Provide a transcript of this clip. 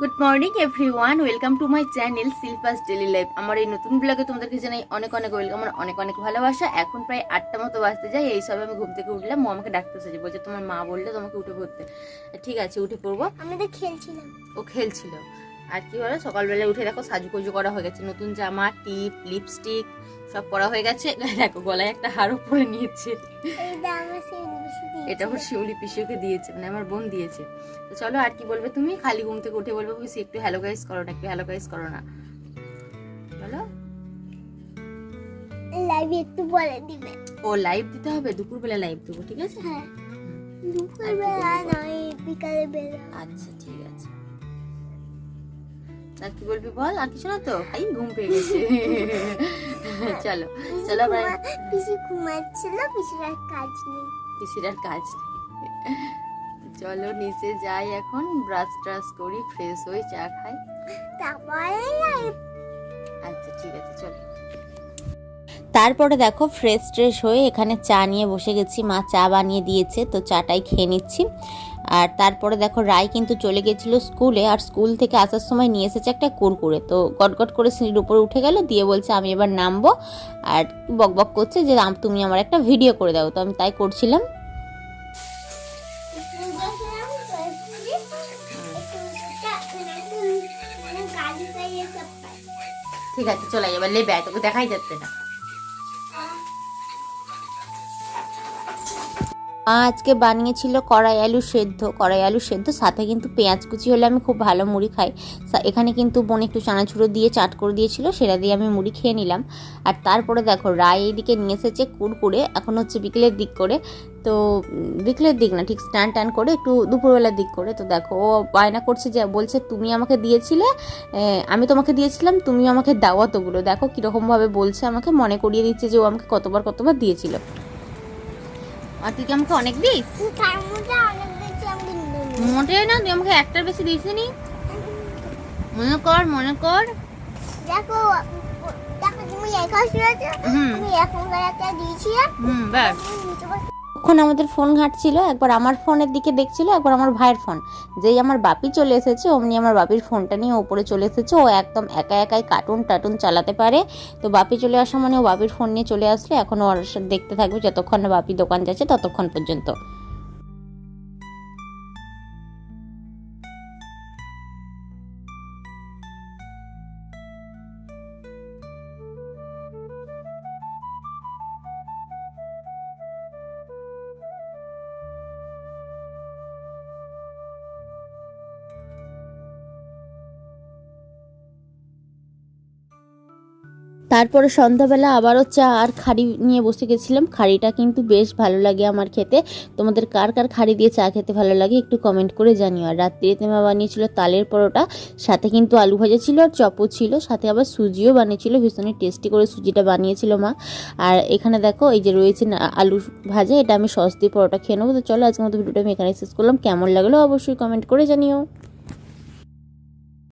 Good morning everyone welcome to my channel Shilpa's daily life আমার এই নতুন ব্লগে তোমাদেরকে জানাই অনেক অনেক ওয়েলকাম আমার অনেক অনেক ভালোবাসা। এখন প্রায় আটটা মতো বাজতে যায়। এই সবে আমি ঘুম থেকে উঠলাম। ও আমাকে ডাকতে এসেছে। বলছে তোমার মা বললে তোমাকে উঠে পড়তে। ঠিক আছে উঠে পড়ব। আমি তো খেলছিলাম। ও খেলছিল। আর কি বলো সকালবেলা উঠে দেখো সাজুগুজু করা হয়ে গেছে। নতুন জামা টিপ লিপস্টিক সব পরা হয়ে গেছে। দেখো গলায় একটা হারও পরে নিয়েছে। এটা আমার শিউলি পিসিওকে দিয়েছে মানে আমার বোন দিয়েছে। তো চলো আর কি বলবে তুমি? খালি ঘুম থেকে উঠে বলবে পিসি একটু হ্যালো গাইস করো না একটু হ্যালো গাইস করো না। বলো লাইভে একটু বলে দিবে। ও লাইভ দিতে হবে? দুপুরবেলা লাইভ দেবো ঠিক আছে? হ্যাঁ। দুপুরবেলা নয় বিকালে বেলা আচ্ছা ঠিক আছে। আর কি বলবি বল? আর কিছু না তো? ভাই ঘুম পেয়ে গেছে। চলো চলো ভাই পিসি ঘুমাচ্ছিল পিসির কাজ নেই। পিসির আর কাজ নেই। চলো নিচে যাই এখন ব্রাশ ট্রাশ করি ফ্রেশ হই চা খাই। তারপরে আচ্ছা ঠিক আছে চলো। তারপরে দেখো ফ্রেশ ট্রেশ হয়ে এখানে চা নিয়ে বসে গেছি। মা চা বানিয়ে দিয়েছে, তো চাটাই খেয়ে নিচ্ছি। আর তারপরে দেখো রায় কিন্তু চলে গেছিল স্কুলে আর স্কুল থেকে আসার সময় নিয়ে এসেছে একটা কুরকুরে। তো গটগট করে সিঁড়ির উপরে উঠে গেল, দিয়ে বলছে, আমি এবার নামবো। আর বকবক করছে যে তুমি আমার একটা ভিডিও করে দাও। তো আমি তাই করছিলাম। ঠিক আছে, চলে, এবার লেবে তোকে দেখাই যাচ্ছে না। আজকে বানিয়েছিল কড়াই আলু সেদ্ধ। কড়াই আলু সেদ্ধ, সাথে কিন্তু পেঁয়াজ কুচি হলে আমি খুব ভালো মুড়ি খাই। এখানে কিন্তু বোন একটু চানাচুরো দিয়ে চাট করে দিয়েছিল, সেটা দিয়ে আমি মুড়ি খেয়ে নিলাম। আর তারপরে দেখো, রায় এইদিকে নিয়ে এসেছে কুড়কুড়ে, এখন হচ্ছে বিকেলের দিক করে। তো বিকেলের দিক না, ঠিক স্ট্যান্ড ট্যান্ড করে একটু দুপুরবেলার দিক করে। তো দেখো, ও বায়না করছে যে, বলছে, তুমি আমাকে দিয়েছিলে আমি তোমাকে দিয়েছিলাম তুমি আমাকে দাও অতগুলো। দেখো, কীরকমভাবে বলছে আমাকে, মনে করিয়ে দিচ্ছে যে, ও আমাকে কতবার কতবার দিয়েছিল। আর তুই কি আমাকে অনেক দিস। মোটে না তুই আমাকে একটার বেশি দিস নি মনে কর মনে কর। দেখো দেখো তুমি শুয়েছো হুম। আমি এখন একটা দিয়েছি হুম ব্যাস। তখন আমাদের ফোন ঘাঁটছিল, একবার আমার ফোনের দিকে দেখছিল, একবার আমার ভাইয়ের ফোন। যেই আমার বাপি চলে এসেছে, অমনি আমার বাপির ফোনটা নিয়ে ওপরে চলে এসেছে, ও একদম একা একাই কার্টুন টাটুন চালাতে পারে। তো বাপি চলে আসা মানে ও বাপির ফোন নিয়ে চলে আসলে, এখন ওর দেখতে থাকবে যতক্ষণ না বাপি দোকান যাচ্ছে ততক্ষণ পর্যন্ত। তারপরে সন্ধ্যাবেলা আবারও চা আর খাড়ি নিয়ে বসে গেছিলাম। খাড়িটা কিন্তু বেশ ভালো লাগে আমার খেতে। তোমাদের কার কার খাড়ি দিয়ে চা খেতে ভালো লাগে একটু কমেন্ট করে জানিও। আর রাত্রিতে মা বানিয়েছিল তালের পরোটা, সাথে কিন্তু আলু ভাজা ছিল আর চপও ছিল, সাথে আবার সুজিও বানিয়েছিল, ভীষণই টেস্টি করে সুজিটা বানিয়েছিল মা। আর এখানে দেখো, এই যে রয়েছে আলু ভাজা, এটা আমি সস দিয়ে পরোটা খেয়ে নেব। তো চলো আজকের মতো ভিডিওটা আমি এখানে শেষ করলাম। কেমন লাগল অবশ্যই কমেন্ট করে জানিও।